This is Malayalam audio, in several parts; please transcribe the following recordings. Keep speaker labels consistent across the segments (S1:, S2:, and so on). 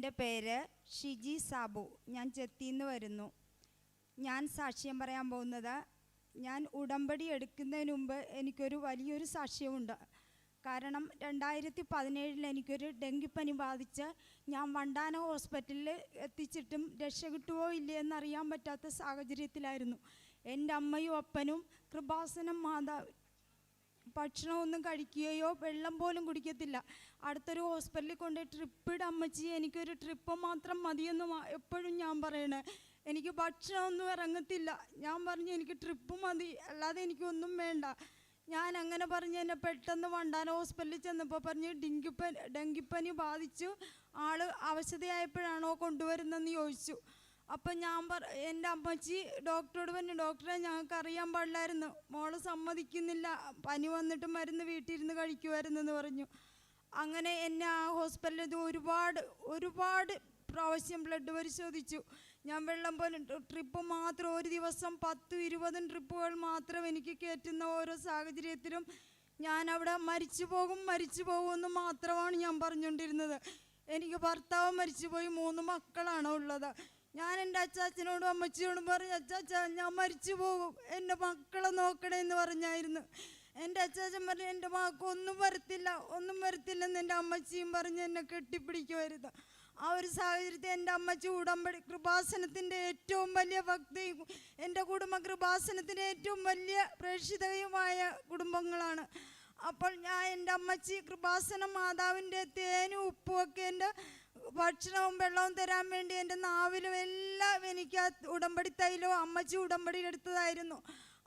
S1: എന്റെ പേര് ഷിജി സാബു. ഞാൻ ചെത്തിന്ന് വരുന്നു. ഞാൻ സാക്ഷ്യം പറയാൻ പോകുന്നത് ഞാൻ ഉടമ്പടി എടുക്കുന്നതിന് മുമ്പ് എനിക്കൊരു വലിയൊരു സാക്ഷ്യമുണ്ട്. കാരണം രണ്ടായിരത്തി പതിനേഴിൽ എനിക്കൊരു ഡെങ്കിപ്പനി ബാധിച്ച് ഞാൻ വണ്ടാന ഹോസ്പിറ്റലിൽ എത്തിച്ചിട്ടും രക്ഷ കിട്ടുമോ ഇല്ലയെന്നറിയാൻ പറ്റാത്ത സാഹചര്യത്തിലായിരുന്നു. എന്റെ അമ്മയും അപ്പനും കൃപാസനം മാതാവ് ഭക്ഷണമൊന്നും കഴിക്കുകയോ വെള്ളം പോലും കുടിക്കത്തില്ല. അടുത്തൊരു ഹോസ്പിറ്റലിൽ കൊണ്ട് ട്രിപ്പ് ഇട അമ്മച്ചി എനിക്കൊരു ട്രിപ്പ് മാത്രം മതിയെന്ന് എപ്പോഴും ഞാൻ പറയണേ. എനിക്ക് ഭക്ഷണമൊന്നും ഇറങ്ങത്തില്ല. ഞാൻ പറഞ്ഞു എനിക്ക് ട്രിപ്പ് മതി അല്ലാതെ എനിക്കൊന്നും വേണ്ട. ഞാൻ അങ്ങനെ പറഞ്ഞ് എന്നെ പെട്ടെന്ന് വണ്ടാന ഹോസ്പിറ്റലിൽ ചെന്നപ്പോൾ പറഞ്ഞ് ഡെങ്കിപ്പനി ഡെങ്കിപ്പനി ബാധിച്ചു. ആൾ അവശതയായപ്പോഴാണോ കൊണ്ടുവരുന്നതെന്ന് ചോദിച്ചു. അപ്പം ഞാൻ പറ എന്റെ അമ്മച്ചി ഡോക്ടറോട് പറഞ്ഞു ഡോക്ടറെ ഞങ്ങൾക്ക് അറിയാൻ പാടില്ലായിരുന്നു. മോൾ സമ്മതിക്കുന്നില്ല. പനി വന്നിട്ട് മരുന്ന് വീട്ടിലിരുന്ന് കഴിക്കുമായിരുന്നെന്ന് പറഞ്ഞു. അങ്ങനെ എന്നെ ആ ഹോസ്പിറ്റലിൽ ഇത് ഒരുപാട് ഒരുപാട് പ്രാവശ്യം ബ്ലഡ് പരിശോധിച്ചു. ഞാൻ വെള്ളം പോലെ ട്രിപ്പ് മാത്രം ഒരു ദിവസം പത്തും ഇരുപതും ട്രിപ്പുകൾ മാത്രം എനിക്ക് കയറ്റുന്ന ഓരോ സാഹചര്യത്തിലും ഞാൻ അവിടെ മരിച്ചു പോകും മരിച്ചു പോകും എന്ന് മാത്രമാണ് ഞാൻ പറഞ്ഞുകൊണ്ടിരുന്നത്. എനിക്ക് ഭർത്താവ് മരിച്ചുപോയി മൂന്ന് മക്കളാണ് ഉള്ളത്. ഞാൻ എന്റെ അച്ചാച്ചനോടും അമ്മച്ചിയോടും പറഞ്ഞു അച്ചാച്ച ഞാൻ മരിച്ചു പോകും. എന്റെ മക്കളെ നോക്കണേ എന്ന് പറഞ്ഞായിരുന്നു. എന്റെ അച്ചാച്ചൻ പറഞ്ഞു എന്റെ മാക്ക് ഒന്നും വരത്തില്ല ഒന്നും വരത്തില്ലെന്ന് എന്റെ അമ്മച്ചിയും പറഞ്ഞ് എന്നെ കെട്ടിപ്പിടിക്കുമായിരുന്നു ആ ഒരു സാഹചര്യത്തിൽ എന്റെ അമ്മച്ചി ഉടമ്പടി കൃപാസനത്തിന്റെ ഏറ്റവും വലിയ ഭക്തിയും എന്റെ കുടുംബ കൃപാസനത്തിന്റെ ഏറ്റവും വലിയ പ്രേക്ഷിതയുമായ കുടുംബങ്ങളാണ്. അപ്പോൾ ഞാൻ എന്റെ അമ്മച്ചി കൃപാസന മാതാവിന്റെ തേനും ഉപ്പുമൊക്കെ എന്റെ ഭക്ഷണവും വെള്ളവും തരാൻ വേണ്ടി എന്റെ നാവിലും എല്ലാം എനിക്ക് ആ ഉടമ്പടി തൈലവും അമ്മച്ചി ഉടമ്പടി എടുത്തതായിരുന്നു.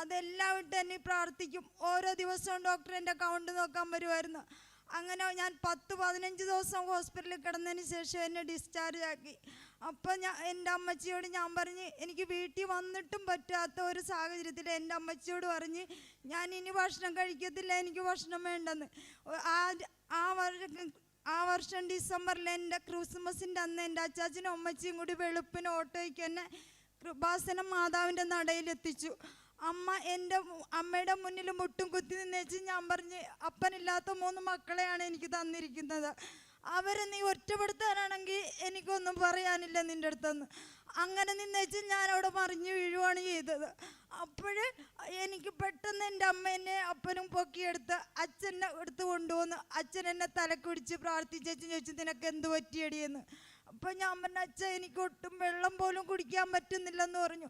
S1: അതെല്ലാം ഇട്ട് എന്നെ പ്രാർത്ഥിക്കും. ഓരോ ദിവസവും ഡോക്ടർ എന്റെ അക്കൗണ്ട് നോക്കാൻ വരുമായിരുന്നു. അങ്ങനെ ഞാൻ പത്ത് പതിനഞ്ച് ദിവസം ഹോസ്പിറ്റലിൽ കിടന്നതിന് ശേഷം എന്നെ ഡിസ്ചാർജ് ആക്കി. അപ്പം ഞാൻ എന്റെ അമ്മച്ചിയോട് ഞാൻ പറഞ്ഞ് എനിക്ക് വീട്ടിൽ വന്നിട്ടും പറ്റാത്ത ഒരു സാഹചര്യത്തിൽ എന്റെ അമ്മച്ചിയോട് പറഞ്ഞ് ഞാൻ ഇനി ഭക്ഷണം കഴിക്കത്തില്ല എനിക്ക് ഭക്ഷണം വേണ്ടെന്ന്. ആ ആ ആ വർഷം ഡിസംബറിൽ എന്റെ ക്രിസ്മസിന്റെ അന്ന് എന്റെ അച്ചാച്ചനും അമ്മച്ചിയും കൂടി വെളുപ്പിന് ഓട്ടോയ്ക്ക് എന്നെ കൃപാസനം മാതാവിന്റെ നടയിലെത്തിച്ചു അമ്മ എന്റെ അമ്മയുടെ മുന്നിൽ മുട്ടും കുത്തി നിന്നേച്ച് ഞാൻ പറഞ്ഞ് അപ്പനില്ലാത്ത മൂന്ന് മക്കളെയാണ് എനിക്ക് തന്നിരിക്കുന്നത്. അവരെ നീ ഒറ്റപ്പെടുത്താനാണെങ്കിൽ എനിക്കൊന്നും പറയാനില്ല നിന്റെ അടുത്തെന്ന്. അങ്ങനെ നിന്നേച്ച് ഞാൻ അവിടെ മറിഞ്ഞു വീഴുവാണ് ചെയ്തത്. അപ്പോൾ എനിക്ക് പെട്ടെന്ന് എന്റെ അമ്മേനെ അപ്പനും പൊക്കിയെടുത്ത് അച്ഛനെ എടുത്ത് കൊണ്ടുവന്ന് അച്ഛൻ എന്നെ തലക്കുടിച്ച് പ്രാർത്ഥിച്ചേച്ച് ചോദിച്ചു നിനക്ക് എന്ത് പറ്റിയടിയെന്ന് അപ്പം ഞാൻ പറഞ്ഞ അച്ഛൻ എനിക്ക് ഒട്ടും വെള്ളം പോലും കുടിക്കാൻ പറ്റുന്നില്ലെന്ന് പറഞ്ഞു.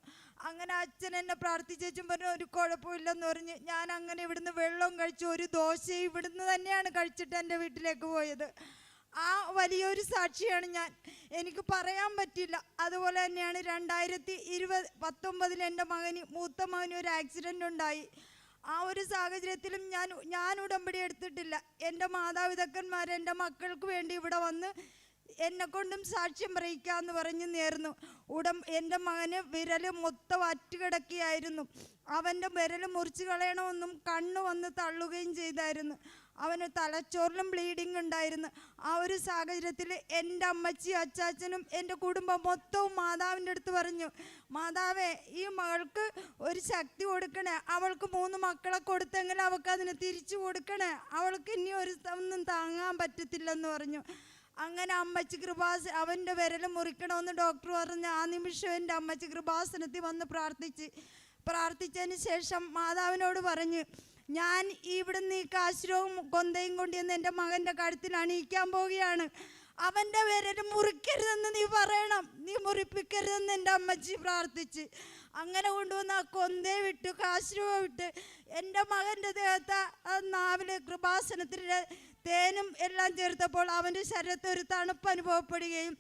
S1: അങ്ങനെ അച്ഛൻ എന്നെ പ്രാർത്ഥിച്ചേച്ചും പറഞ്ഞു ഒരു കുഴപ്പമില്ലെന്ന് പറഞ്ഞ് ഞാൻ അങ്ങനെ ഇവിടുന്ന് വെള്ളവും കഴിച്ചു ഒരു ദോശയും ഇവിടുന്ന് തന്നെയാണ് കഴിച്ചിട്ട് എന്റെ വീട്ടിലേക്ക് പോയത്. ആ വലിയൊരു സാക്ഷിയാണ് ഞാൻ. എനിക്ക് പറയാൻ പറ്റില്ല. അതുപോലെ തന്നെയാണ് രണ്ടായിരത്തി ഇരുപത് പത്തൊമ്പതിൽ എന്റെ മകന് മൂത്ത മകന് ഒരു ആക്സിഡന്റ് ഉണ്ടായി. ആ ഒരു സാഹചര്യത്തിലും ഞാൻ ഞാൻ ഉടമ്പടി എടുത്തിട്ടില്ല. എന്റെ മാതാപിതാക്കന്മാർ എന്റെ മക്കൾക്ക് വേണ്ടി ഇവിടെ വന്ന് എന്നെ കൊണ്ടും സാക്ഷ്യം പറയിക്കാന്ന് പറഞ്ഞ് നേർന്നു. ഉടം എന്റെ മകന് വിരൽ മൊത്തം അറ്റുകിടക്കിയായിരുന്നു. അവന്റെ വിരൽ മുറിച്ച് കളയണമെന്നും കണ്ണ് വന്ന് തള്ളുകയും ചെയ്തായിരുന്നു. അവന് തലച്ചോറിലും ബ്ലീഡിങ് ഉണ്ടായിരുന്നു. ആ ഒരു സാഹചര്യത്തിൽ എന്റെ അമ്മച്ചി അച്ചാച്ചനും എന്റെ കുടുംബം മൊത്തവും മാതാവിന്റെ അടുത്ത് പറഞ്ഞു മാതാവേ ഈ മകൾക്ക് ഒരു ശക്തി കൊടുക്കണേ. അവൾക്ക് മൂന്ന് മക്കളെ കൊടുത്തെങ്കിൽ അവൾക്ക് അതിന് തിരിച്ചു കൊടുക്കണേ. അവൾക്ക് ഇനി ഒരു ഒന്നും താങ്ങാൻ പറ്റത്തില്ലെന്ന് പറഞ്ഞു. അങ്ങനെ അമ്മച്ചി കൃപാസ അവന്റെ വിരൽ മുറിക്കണമെന്ന് ഡോക്ടർ പറഞ്ഞു ആ നിമിഷം എന്റെ അമ്മച്ചി കൃപാസനത്തിൽ വന്ന് പ്രാർത്ഥിച്ച് പ്രാർത്ഥിച്ചതിന് ശേഷം മാതാവിനോട് പറഞ്ഞ് ഞാൻ ഇവിടുന്ന് ഈ കാശുരവും കൊന്തയും കൊണ്ടുവന്ന് എന്റെ മകന്റെ കഴുത്തിൽ അണിയിക്കാൻ പോവുകയാണ്. അവന്റെ വിരൽ മുറിക്കരുതെന്ന് നീ പറയണം. നീ മുറിപ്പിക്കരുതെന്ന് എന്റെ അമ്മച്ചി പ്രാർത്ഥിച്ച്. അങ്ങനെ കൊണ്ടുവന്ന് ആ കൊന്തയെ വിട്ട് കാശുരൂപ വിട്ട് എന്റെ മകന്റെ ദേഹത്ത് ആ നാവിൽ കൃപാസനത്തിന്റെ തേനും എല്ലാം ചേർത്തപ്പോൾ അവന്റെ ശരീരത്തിൽ ഒരു തണുപ്പ് അനുഭവപ്പെടുകയും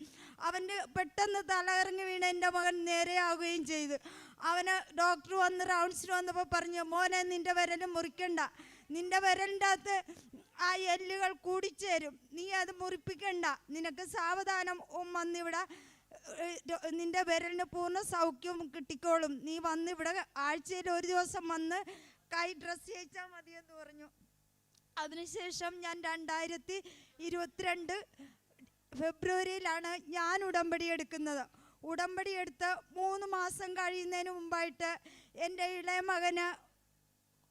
S1: അവന്റെ പെട്ടെന്ന് തലകറങ്ങി വീണ് എന്റെ മകൻ നേരെയാവുകയും ചെയ്തു. അവന് ഡോക്ടർ വന്ന് റൗണ്ട്സിന് വന്നപ്പോൾ പറഞ്ഞു മോനെ നിന്റെ വിരൽ മുറിക്കണ്ട. നിന്റെ വിരലിന്റെ അകത്ത് ആ എല്ലുകൾ കൂടിച്ചേരും. നീ അത് മുറിപ്പിക്കണ്ട. നിനക്ക് സാവധാനം വന്നിവിടെ നിന്റെ വിരലിന് പൂർണ സൗഖ്യവും കിട്ടിക്കോളും. നീ വന്ന് ഇവിടെ ആഴ്ചയിൽ ഒരു ദിവസം വന്ന് കൈ ഡ്രസ്സ് ചെയ്യിച്ചാൽ മതിയെന്ന് പറഞ്ഞു. അതിനുശേഷം ഞാൻ രണ്ടായിരത്തി ഇരുപത്തിരണ്ട് ഫെബ്രുവരിയിലാണ് ഞാൻ ഉടമ്പടി എടുക്കുന്നത്. ഉടമ്പടി എടുത്ത് മൂന്ന് മാസം കഴിയുന്നതിന് മുമ്പായിട്ട് എന്റെ ഇളയ മകന്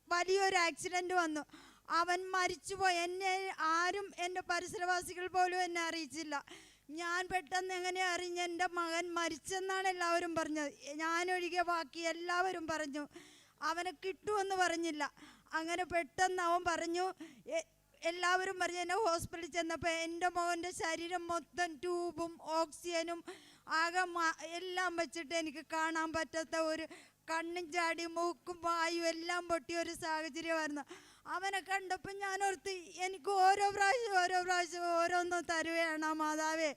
S1: വലിയൊരു ആക്സിഡന്റ് വന്നു. അവൻ മരിച്ചുപോയി. എന്നെ ആരും എന്റെ പരിസരവാസികൾ പോലും എന്നെ അറിയിച്ചില്ല. ഞാൻ പെട്ടെന്ന് എങ്ങനെ അറിഞ്ഞ് എന്റെ മകൻ മരിച്ചെന്നാണ് എല്ലാവരും പറഞ്ഞത്. ഞാനൊഴികെ ബാക്കി എല്ലാവരും പറഞ്ഞു. അവനെ കിട്ടുമെന്ന് പറഞ്ഞില്ല. അങ്ങനെ പെട്ടെന്ന് അവൻ പറഞ്ഞു എല്ലാവരും പറഞ്ഞു എന്നെ ഹോസ്പിറ്റലിൽ ചെന്നപ്പോൾ എന്റെ മകന്റെ ശരീരം മൊത്തം ട്യൂബും ഓക്സിജനും ആകെ എല്ലാം വെച്ചിട്ട് എനിക്ക് കാണാൻ പറ്റാത്ത ഒരു കണ്ണും ചാടി മൂക്കും വായും എല്ലാം പൊട്ടിയ ഒരു സാഹചര്യമായിരുന്നു. അവനെ കണ്ടപ്പോൾ ഞാൻ ഓർത്ത് എനിക്ക് ഓരോ പ്രാവശ്യം ഓരോ പ്രാവശ്യം ഓരോന്നും തരുകയാണ് മാതാവേ.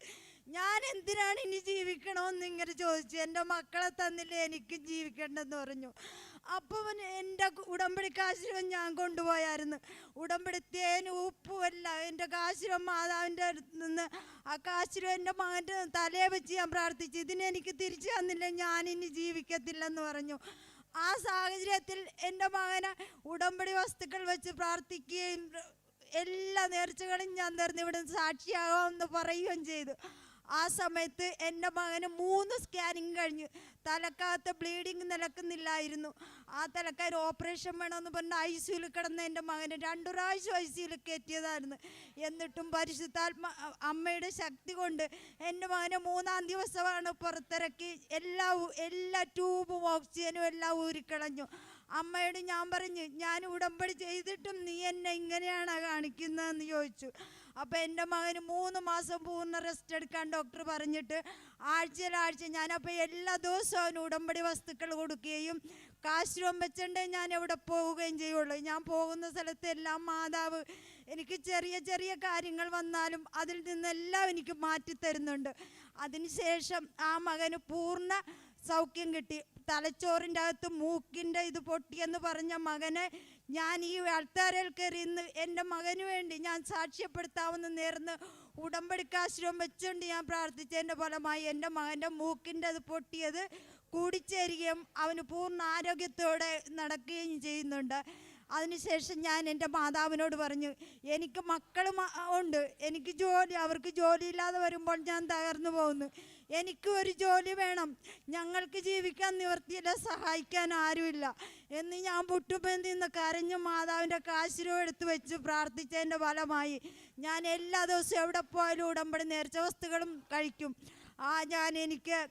S1: ഞാൻ എന്തിനാണ് ഇനി ജീവിക്കണമെന്ന് ഇങ്ങനെ ചോദിച്ചു. എന്റെ മക്കളെ തന്നില്ലേ എനിക്ക് ജീവിക്കേണ്ടെന്ന് പറഞ്ഞു. അപ്പോൾ എന്റെ ഉടമ്പടി കാശിരം ഞാൻ കൊണ്ടുപോയായിരുന്നു. ഉടമ്പടി തേനും ഉപ്പുമല്ല എന്റെ കാശിരം മാതാവിന്റെ അടുത്ത് നിന്ന് ആ കാശിരം എന്റെ മകന്റെ തലയെ വെച്ച് ഞാൻ പ്രാർത്ഥിച്ചു. ഇതിനെനിക്ക് തിരിച്ചു തന്നില്ല ഞാൻ ഞാനിനി ജീവിക്കത്തില്ലെന്ന് പറഞ്ഞു. ആ സാഹചര്യത്തിൽ എന്റെ മകന് ഉടമ്പടി വസ്തുക്കൾ വെച്ച് പ്രാർത്ഥിക്കുകയും എല്ലാ നേർച്ചകളും ഞാൻ നേർന്ന് ഇവിടെ സാക്ഷിയാകാമെന്ന് പറയുകയും ചെയ്തു. ആ സമയത്ത് എന്റെ മകന് മൂന്ന് സ്കാനിങ് കഴിഞ്ഞു. തലക്കകത്ത് ബ്ലീഡിങ് നിലക്കുന്നില്ലായിരുന്നു. ആ തലക്കാർ ഓപ്പറേഷൻ വേണമെന്ന് പറഞ്ഞ് ഐ സിയിൽ കിടന്ന എന്റെ മകന് രണ്ടു പ്രാവശ്യം ഐ സിയിൽ കയറ്റിയതായിരുന്നു. എന്നിട്ടും പരിശുദ്ധാത്മ അമ്മയുടെ ശക്തി കൊണ്ട് എന്റെ മകനെ മൂന്നാം ദിവസമാണ് പുറത്തിറക്കി. എല്ലാ എല്ലാ ട്യൂബും ഓക്സിജനും എല്ലാം ഊരിക്കളഞ്ഞു അമ്മയോട് ഞാൻ പറഞ്ഞു ഞാൻ ഉടമ്പടി ചെയ്തിട്ടും നീ എന്നെ ഇങ്ങനെയാണ് കാണിക്കുന്നതെന്ന് ചോദിച്ചു. അപ്പോൾ എന്റെ മകന് മൂന്ന് മാസം പൂർണ റെസ്റ്റ് എടുക്കാൻ ഡോക്ടർ പറഞ്ഞിട്ട് ആഴ്ചയിലാഴ്ച ഞാനപ്പോൾ എല്ലാ ദിവസവും അവന് ഉടമ്പടി വസ്തുക്കൾ കൊടുക്കുകയും കാശ്രൂം വെച്ചിട്ടേ ഞാൻ എവിടെ പോവുകയും ചെയ്യുള്ളൂ. ഞാൻ പോകുന്ന സ്ഥലത്ത് എല്ലാം മാതാവ് എനിക്ക് ചെറിയ ചെറിയ കാര്യങ്ങൾ വന്നാലും അതിൽ നിന്നെല്ലാം എനിക്ക് മാറ്റി തരുന്നുണ്ട്. അതിനുശേഷം ആ മകന് പൂർണ സൗഖ്യം കിട്ടി. തലച്ചോറിന്റെ അകത്ത് മൂക്കിന്റെ ഇത് പൊട്ടിയെന്ന് പറഞ്ഞ മകനെ ഞാൻ ഈ അൾത്താരയിൽ കയറി ഇന്ന് എന്റെ മകന് വേണ്ടി ഞാൻ സാക്ഷ്യപ്പെടുത്താവുന്ന നേർന്ന് ഉടമ്പടിക്കാശ്രമം വെച്ചുകൊണ്ട് ഞാൻ പ്രാർത്ഥിച്ചതിന്റെ ഫലമായി എന്റെ മകന്റെ മൂക്കിന്റെ അത് പൊട്ടിയത് കൂടിച്ചേരുകയും അവന് പൂർണ ആരോഗ്യത്തോടെ നടക്കുകയും ചെയ്യുന്നുണ്ട്. അതിനുശേഷം ഞാൻ എന്റെ മാതാവിനോട് പറഞ്ഞു എനിക്ക് മക്കളും ഉണ്ട്. എനിക്ക് ജോലി അവർക്ക് ജോലിയില്ലാതെ വരുമ്പോൾ ഞാൻ തകർന്നു പോകുന്നു. എനിക്ക് ഒരു ജോലി വേണം. ഞങ്ങൾക്ക് ജീവിക്കാൻ നിവർത്തിയില്ല സഹായിക്കാൻ ആരുമില്ല. എന്ന് ഞാൻ പുട്ടുപന്തി നിന്ന് കരഞ്ഞ് മാതാവിന്റെ കാശിരോ എടുത്ത് വെച്ച് പ്രാർത്ഥിച്ചതിന്റെ ഫലമായി ഞാൻ എല്ലാ ദിവസവും എവിടെ പോയാലും ഉടമ്പടി നേർച്ച വസ്തുക്കളും കഴിക്കും. ആ ഞാൻ എനിക്ക്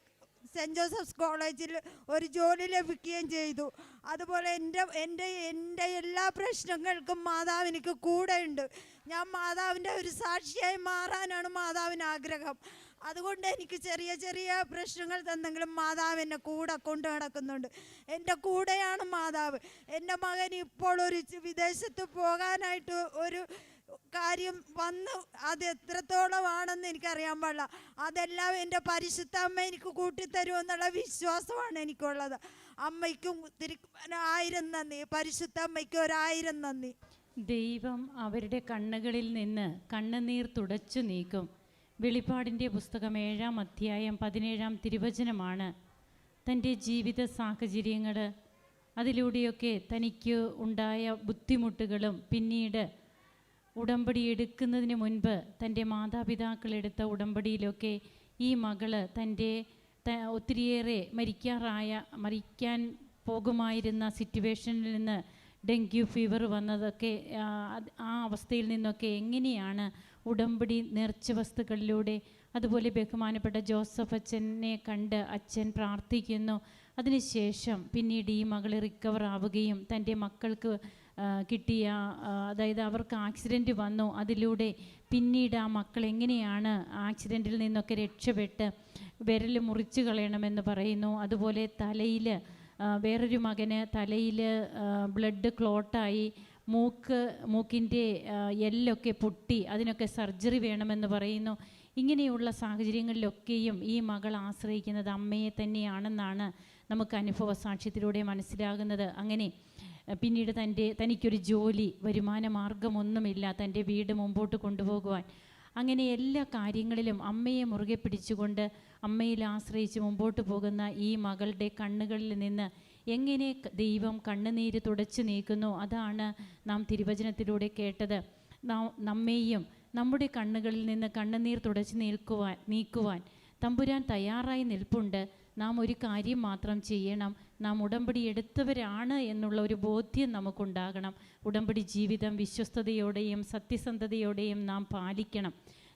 S1: സെന്റ് ജോസഫ്സ് കോളേജിൽ ഒരു ജോലി ലഭിക്കുകയും ചെയ്തു. അതുപോലെ എന്റെ എന്റെ എന്റെ എല്ലാ പ്രശ്നങ്ങൾക്കും മാതാവ് എനിക്ക് കൂടെയുണ്ട്. ഞാൻ മാതാവിന്റെ ഒരു സാക്ഷിയായി മാറാനാണ് മാതാവിന് ആഗ്രഹം. അതുകൊണ്ട് എനിക്ക് ചെറിയ ചെറിയ പ്രശ്നങ്ങൾ തന്നെങ്കിലും മാതാവ് എന്നെ കൂടെ കൊണ്ടു നടക്കുന്നുണ്ട്. എന്റെ കൂടെയാണ് മാതാവ്. എന്റെ മകൻ ഇപ്പോൾ ഒരു വിദേശത്ത് പോകാനായിട്ട് ഒരു കാര്യം വന്ന് അത് എത്രത്തോളമാണെന്ന് എനിക്കറിയാൻ പാടില്ല. അതെല്ലാം എന്റെ പരിശുദ്ധ അമ്മ എനിക്ക് കൂട്ടിത്തരുമെന്നുള്ള വിശ്വാസമാണ് എനിക്കുള്ളത്. അമ്മയ്ക്കും ആയിരം നന്ദി. പരിശുദ്ധ അമ്മയ്ക്ക് ഒരായിരം നന്ദി.
S2: ദൈവം അവരുടെ കണ്ണുകളിൽ നിന്ന് കണ്ണുനീർ തുടച്ചു നീക്കും. വെളിപ്പാടിന്റെ പുസ്തകം ഏഴാം അധ്യായം പതിനേഴാം തിരുവചനമാണ്. തന്റെ ജീവിത സാഹചര്യങ്ങൾ അതിലൂടെയൊക്കെ തനിക്ക് ഉണ്ടായ ബുദ്ധിമുട്ടുകളും പിന്നീട് ഉടമ്പടി എടുക്കുന്നതിന് മുൻപ് തന്റെ മാതാപിതാക്കൾ എടുത്ത ഉടമ്പടിയിലൊക്കെ ഈ മകൾ തന്റെ ഒത്തിരിയേറെ മരിക്കാറായ മരിക്കാൻ പോകുമായിരുന്ന സിറ്റുവേഷനിൽ നിന്ന് ഡെങ്കി ഫീവർ വന്നതൊക്കെ ആ അവസ്ഥയിൽ നിന്നൊക്കെ എങ്ങനെയാണ് ഉടമ്പടി നേർച്ച വസ്തുക്കളിലൂടെ. അതുപോലെ ബഹുമാനപ്പെട്ട ജോസഫ് അച്ഛനെ കണ്ട് അച്ഛൻ പ്രാർത്ഥിക്കുന്നു. അതിനുശേഷം പിന്നീട് ഈ മകൾ റിക്കവർ ആവുകയും തന്റെ മക്കൾക്ക് കിട്ടിയ അതായത് അവർക്ക് ആക്സിഡന്റ് വന്നു. അതിലൂടെ പിന്നീട് ആ മക്കൾ എങ്ങനെയാണ് ആക്സിഡന്റിൽ നിന്നൊക്കെ രക്ഷപ്പെട്ട് വിരൽ മുറിച്ച് കളയണമെന്ന് പറയുന്നു. അതുപോലെ തലയിൽ വേറൊരു മകന് തലയിൽ ബ്ലഡ് ക്ലോട്ടായി മൂക്ക് മൂക്കിന്റെ എല്ലൊക്കെ പൊട്ടി അതിനൊക്കെ സർജറി വേണമെന്ന് പറയുന്നു. ഇങ്ങനെയുള്ള സാഹചര്യങ്ങളിലൊക്കെയും ഈ മകൾ ആശ്രയിക്കുന്നത് അമ്മയെ തന്നെയാണെന്നാണ് നമുക്ക് അനുഭവ സാക്ഷ്യത്തിലൂടെ മനസ്സിലാകുന്നത്. അങ്ങനെ പിന്നീട് തന്റെ തനിക്കൊരു ജോലി വരുമാന മാർഗമൊന്നുമില്ല തന്റെ വീട് മുമ്പോട്ട് കൊണ്ടുപോകുവാൻ. അങ്ങനെ എല്ലാ കാര്യങ്ങളിലും അമ്മയെ മുറുകെ പിടിച്ചുകൊണ്ട് അമ്മയിൽ ആശ്രയിച്ച് മുമ്പോട്ട് പോകുന്ന ഈ മകളുടെ കണ്ണുകളിൽ നിന്ന് എങ്ങനെ ദൈവം കണ്ണുനീര് തുടച്ചു നീക്കുന്നു? അതാണ് നാം തിരുവചനത്തിലൂടെ കേട്ടത്. നമ്മെയും നമ്മുടെ കണ്ണുകളിൽ നിന്ന് കണ്ണുനീർ തുടച്ചു നീക്കുവാൻ നീക്കുവാൻ തമ്പുരാൻ തയ്യാറായി നിൽപ്പുണ്ട്. നാം ഒരു കാര്യം മാത്രം ചെയ്യണം. നാം ഉടമ്പടി എടുത്തവരാണ് എന്നുള്ള ഒരു ബോധ്യം നമുക്കുണ്ടാകണം. ഉടമ്പടി ജീവിതം വിശ്വസ്തയോടെയും സത്യസന്ധതയോടെയും നാം പാലിക്കണം.